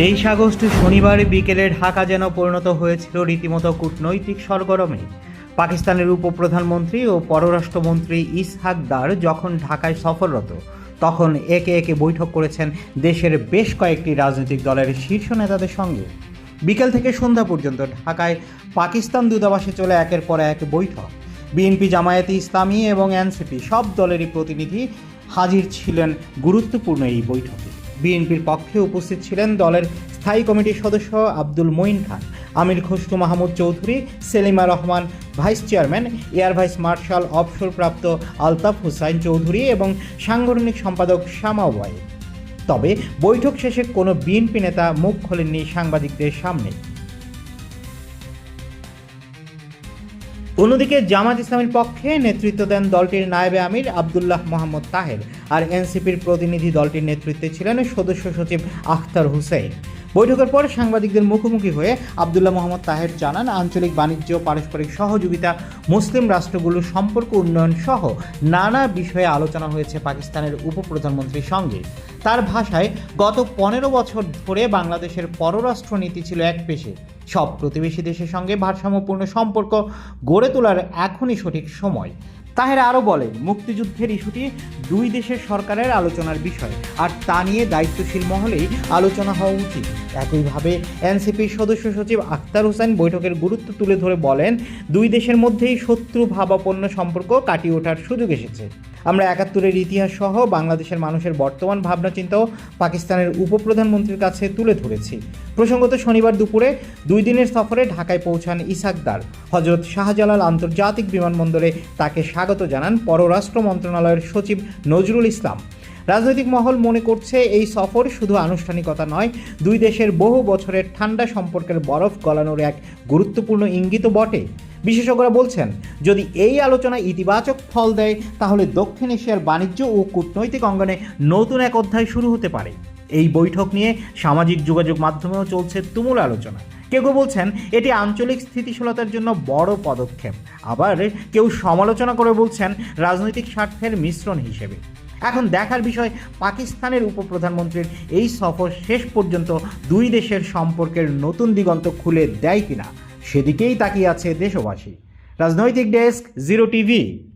তেইশ আগস্ট শনিবার বিকেলে ঢাকা যেন পরিণত হয়েছিল রীতিমতো কূটনৈতিক সরগরমে। পাকিস্তানের উপপ্রধানমন্ত্রী ও পররাষ্ট্রমন্ত্রী ইসহাক দার যখন ঢাকায় সফররত, তখন একে একে বৈঠক করেছেন দেশের বেশ কয়েকটি রাজনৈতিক দলের শীর্ষ নেতাদের সঙ্গে। বিকেল থেকে সন্ধ্যা পর্যন্ত ঢাকায় পাকিস্তান দূতাবাসে চলে একের পর এক বৈঠক। বিএনপি, জামায়াতে ইসলামী এবং এনসিপি সব দলেরই প্রতিনিধি হাজির ছিলেন গুরুত্বপূর্ণ এই বৈঠকে। বিএনপির পক্ষে উপস্থিত ছিলেন দলের স্থায়ী কমিটির সদস্য Abdul Moyeen Khan, Amir Khasru Mahmud Chowdhury, Selima Rahman vice chairman, air vice marshal অবসরপ্রাপ্ত আলতাফ হুসাইন চৌধুরী এবং সাংগঠনিক সম্পাদক শ্যামা ওয়াইদ তবে বৈঠক শেষে কোনো বিএনপি নেতা মুখ খোলেননি সাংবাদিকদের সামনে। অন্যদিকে জামাত ইসলামের পক্ষে নেতৃত্ব দেন দলটির নায়েবে আমির আবদুল্লাহ মোহাম্মদ তাহের আর এনসিপির প্রতিনিধি দলটির নেতৃত্বে ছিলেন সদস্য সচিব আখতার হুসেইন। বৈঠকের পর সাংবাদিকদের মুখোমুখি হয়ে আবদুল্লাহ মোহাম্মদ তাহের জানান, আঞ্চলিক বাণিজ্য, পারস্পরিক সহযোগিতা, মুসলিম রাষ্ট্রগুলোর সম্পর্ক উন্নয়ন সহ নানা বিষয়ে আলোচনা হয়েছে পাকিস্তানের উপপ্রধানমন্ত্রীর সঙ্গে। তার ভাষায়, গত পনেরো বছর ধরে বাংলাদেশের পররাষ্ট্রনীতি ছিল এক পেশে। সব প্রতিবেশী দেশের সঙ্গে ভারসাম্যপূর্ণ সম্পর্ক গড়ে তোলার এখনই সঠিক সময়। তাহের আরও বলেন, মুক্তিযুদ্ধের ইস্যুটি দুই দেশের সরকারের আলোচনার বিষয়, আর তা নিয়ে দায়িত্বশীল মহলেই আলোচনা হওয়া উচিত। একইভাবে এনসিপির সদস্য সচিব আখতার হোসেন বৈঠকের গুরুত্ব তুলে ধরে বলেন, দুই দেশের মধ্যেই শত্রু ভাবাপন্ন সম্পর্ক কাটিয়ে ওঠার সুযোগ এসেছে। আমরা একাত্তরের ইতিহাস সহ বাংলাদেশের মানুষের বর্তমান ভাবনা চিন্তাও পাকিস্তানের উপপ্রধানমন্ত্রীর কাছে তুলে ধরেছি। প্রসঙ্গত শনিবার দুপুরে দুই দিনের সফরে ঢাকায় পৌঁছান ইসাকদার। হজরত শাহজালাল আন্তর্জাতিক বিমানবন্দরে তাকে স্বাগত জানান পররাষ্ট্র মন্ত্রণালয়ের সচিব নজরুল ইসলাম। রাজনৈতিক মহল মনে করছে এই সফর শুধু আনুষ্ঠানিকতা নয়, দুই দেশের বহু বছরের ঠান্ডা সম্পর্কের বরফ গলানোর এক গুরুত্বপূর্ণ ইঙ্গিত বটে। বিশেষজ্ঞরা বলছেন, যদি এই আলোচনা ইতিবাচক ফল দেয়, তাহলে দক্ষিণ এশিয়ার বাণিজ্য ও কূটনৈতিক অঙ্গনে নতুন এক অধ্যায় শুরু হতে পারে। এই বৈঠক নিয়ে সামাজিক যোগাযোগ মাধ্যমেও চলছে তুমুল আলোচনা। কেউ কেউ বলছেন, এটি আঞ্চলিক স্থিতিশীলতার জন্য বড় পদক্ষেপ। আবার কেউ সমালোচনা করে বলছেন, রাজনৈতিক স্বার্থের মিশ্রণ হিসেবে। এখন দেখার বিষয়, পাকিস্তানের উপপ্রধানমন্ত্রীর এই সফর শেষ পর্যন্ত দুই দেশের সম্পর্কের নতুন দিগন্ত খুলে দেয় কিনা? সেদিকেই তাকিয়ে আছে দেশবাসী। রাজনৈতিক ডেস্ক, জিরো টিভি।